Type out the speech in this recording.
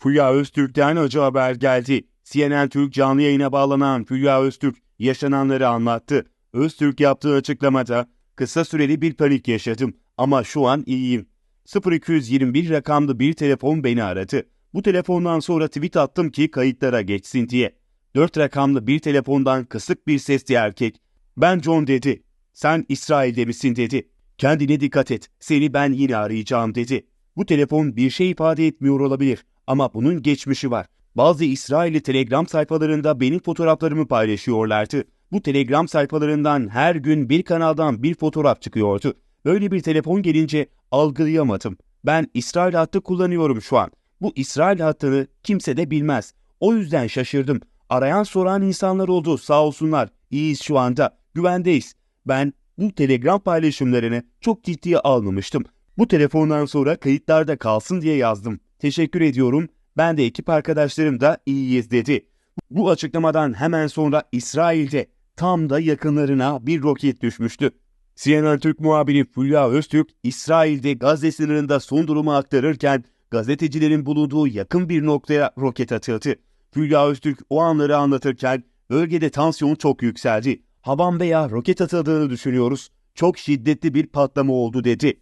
Fulya Öztürk'ten acı haber geldi. CNN Türk canlı yayına bağlanan Fulya Öztürk yaşananları anlattı. Öztürk yaptığı açıklamada kısa süreli bir panik yaşadım ama şu an iyiyim. 0221 rakamlı bir telefon beni aradı. Bu telefondan sonra tweet attım ki kayıtlara geçsin diye. 4 rakamlı bir telefondan kısık bir sesli erkek. Ben John dedi. Sen İsrail'de misin dedi. Kendine dikkat et. Seni ben yine arayacağım dedi. Bu telefon bir şey ifade etmiyor olabilir ama bunun geçmişi var. Bazı İsrailli Telegram sayfalarında benim fotoğraflarımı paylaşıyorlardı. Bu Telegram sayfalarından her gün bir kanaldan bir fotoğraf çıkıyordu. Böyle bir telefon gelince algılayamadım. Ben İsrail hattı kullanıyorum şu an. Bu İsrail hattını kimse de bilmez. O yüzden şaşırdım. Arayan soran insanlar oldu sağ olsunlar. İyiyiz şu anda. Güvendeyiz. Ben bu Telegram paylaşımlarını çok ciddiye almamıştım. Bu telefondan sonra kayıtlarda kalsın diye yazdım. Teşekkür ediyorum. Ben de ekip arkadaşlarım da iyiyiz dedi. Bu açıklamadan hemen sonra İsrail'de tam da yakınlarına bir roket düşmüştü. CNN Türk muhabiri Fulya Öztürk, İsrail'de Gazze sınırında son durumu aktarırken gazetecilerin bulunduğu yakın bir noktaya roket atıldı. Fulya Öztürk o anları anlatırken bölgede tansiyon çok yükseldi. Havan veya roket atıldığını düşünüyoruz. Çok şiddetli bir patlama oldu dedi.